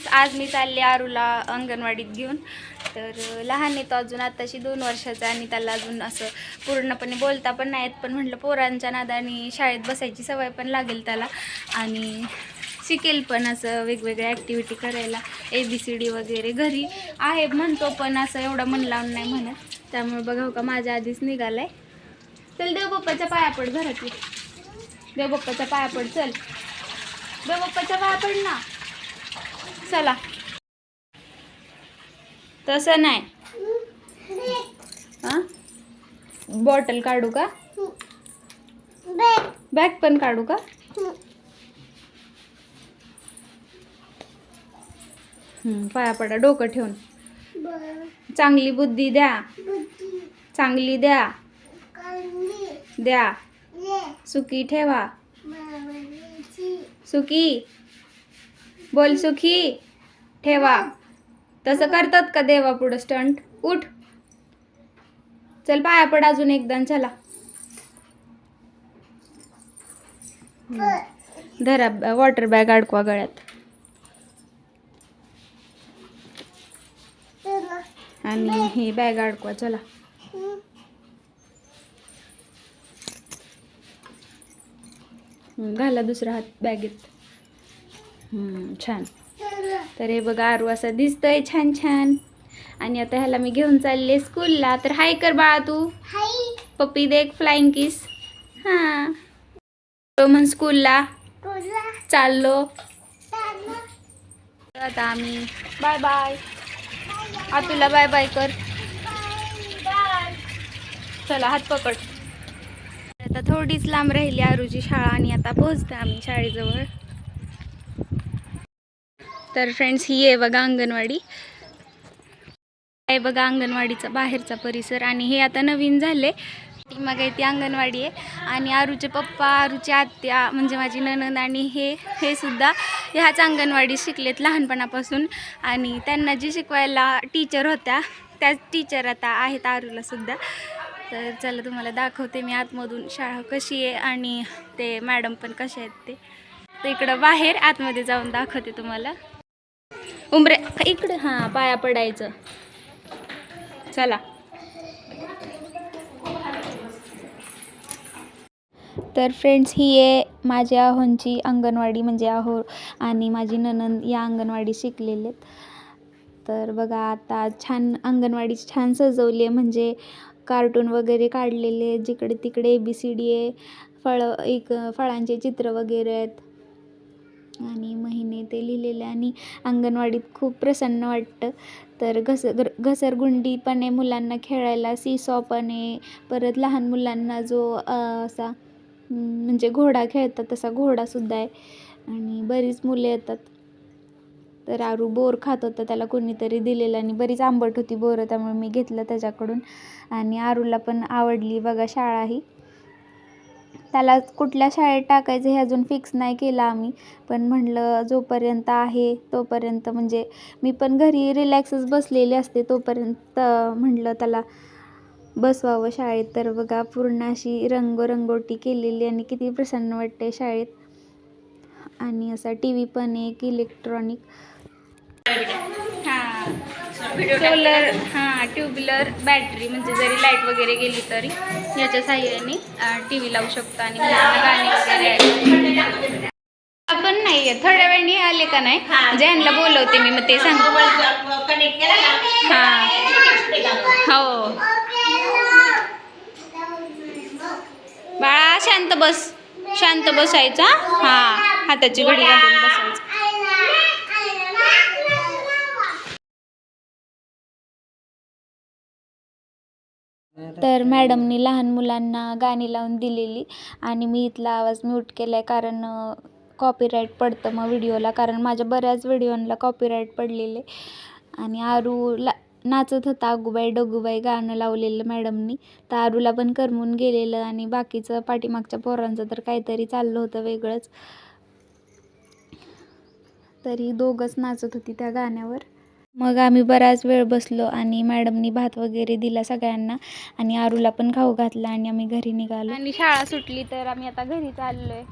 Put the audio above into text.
Friends आज मी चालले आरूला अंगणवाडीत घेऊन. तर लहान येतो अजून आत्ताशी दोन वर्षाचा आणि त्याला अजून असं पूर्णपणे बोलता पण नाही पण म्हटलं पोरांच्या नादाने शाळेत बसायची सवय पण लागेल त्याला. आणि शिकेल पण असं वेगवेगळ्या ॲक्टिव्हिटी करायला. ए बी सी डी वगैरे घरी आहे म्हणतो पण असं एवढं मन लावून नाही म्हणत. त्यामुळे बघा हो का माझ्या आधीच निघालाय. चल देवबाप्पाच्या पाया पड घरात ये. देवबाप्पाच्या पाया पड चल. देवबाप्पाच्या पाया पड ना. चला. तसं नाही. हां? बॉटल काढू का? बॅग पण काढू का? पाया पडा डोकं ठेवून. चांगली बुद्धी द्या. चांगली द्या. द्या. सुखी ठेवा. सुखी. बोल सुखी. ठेवा. तसं करतात का देवा पुढं स्टंट उठ. चल पाया पड अजून एकदा चला. धरा वॉटर बॅग अडकवा गळ्यात. आणि ही बॅग अडकवा चला. घाला दुसरा हात बॅगेत छान. तर हे बघा आरू असं दिसतंय छान छान. आणि आता ह्याला मी घेऊन चालले स्कूलला तर हाय कर बाळा तू. पप्पी देख फ्लाइंग किस हां. म्हण स्कूलला चाललो. आता आम्ही बाय बाय आतूला बाय बाय कर. चला हात पकड. आता थोडीच लांब राहिली आरूची शाळा आणि आता पोहोचते आम्ही शाळेजवळ. तर फ्रेंड्स ही आहे बघा अंगणवाडी. आहे बघा अंगणवाडीचा बाहेरचा परिसर आणि हे आता नवीन झाले मग आहे ती अंगणवाडी आहे. आणि आरूचे पप्पा आरूचे आत्या म्हणजे माझी ननंद आणि हे हे सुद्धा ह्याच अंगणवाडीत शिकलेत लहानपणापासून. आणि त्यांना जी शिकवायला टीचर होत्या त्याच टीचर आता आहेत आरूला सुद्धा. तर चला तुम्हाला दाखवते मी आतमधून शाळा कशी आहे आणि ते मॅडम पण कसे आहेत ते. तर इकडं बाहेर आतमध्ये जाऊन दाखवते तुम्हाला. उमरे इकडे हां पाया पडायचं. चला. तर फ्रेंड्स ही आहे माझ्या आहोंची अंगणवाडी म्हणजे आहो आणि माझी ननंद या अंगणवाडी शिकलेले आहेत. तर बघा आता छान अंगणवाडी छान सजवली आहे. म्हणजे कार्टून वगैरे काढलेले आहेत. जिकडे तिकडे ए बी सी डी आहे फळं एक फळांचे चित्र वगैरे आहेत. आणि महिने ते लिहिलेले आणि अंगणवाडीत खूप प्रसन्न वाटतं. तर घस गर घसरगुंडी पण आहे मुलांना खेळायला सीसॉ पण आहे. परत लहान मुलांना जो असा म्हणजे घोडा खेळतात तसा घोडासुद्धा आहे. आणि बरीच मुले येतात. तर आरू बोर खात होता त्याला कोणीतरी दिलेलं आणि बरीच आंबट होती बोरं त्यामुळे मी घेतलं त्याच्याकडून. आणि आरूला पण आवडली बघा शाळा ही. त्याला कुठल्या शाळेत टाकायचं हे अजून फिक्स नाही केलं आम्ही. पण म्हणलं जोपर्यंत आहे तोपर्यंत म्हणजे मी पण घरी रिलॅक्सच बसलेली असते तोपर्यंत म्हणलं त्याला बसवावं शाळेत. तर बघा पूर्ण अशी रंगरंगोटी केलेली आणि किती प्रसन्न वाटते शाळेत. आणि असा टी व्ही पण एक इलेक्ट्रॉनिक सोलर हां ट्यूबलर बॅटरी म्हणजे जरी लाइट वगैरे गेली तरी याच्या साह्याने टी व्ही लावू शकतो आणि गाणी वगैरे आपण नाही थोड्या वेळाने आले का नाही? ज्यांना बोलवते मी मग ते सांग. हां हो. बाळा शांत बस. शांत बसायचा हां. हाताची घडी घालून बसायचं. तर मॅडमनी लहान मुलांना गाणी लावून दिलेली आणि मी इथला आवाज म्यूट केला आहे कारण कॉपीराईट पडतं मग व्हिडिओला कारण माझ्या बऱ्याच व्हिडिओला कॉपीराईट पडलेले. आणि आरूला नाचत होता अगुबाई डगूबाई गाणं लावलेलं मॅडमनी. तर आरूला पण करमून गेलेलं आणि बाकीचं पाठीमागच्या पोरांचं तर काहीतरी चाललं होतं वेगळंच. तरी दोघंच नाचत होती त्या गाण्यावर. मग आम्ही बराच वेळ बसलो आणि मॅडमनी भात वगैरे दिला सगळ्यांना आणि आरूला पण खाऊ घातला आणि आम्ही घरी निघालो. आणि शाळा सुटली तर आम्ही आता घरी चाललोय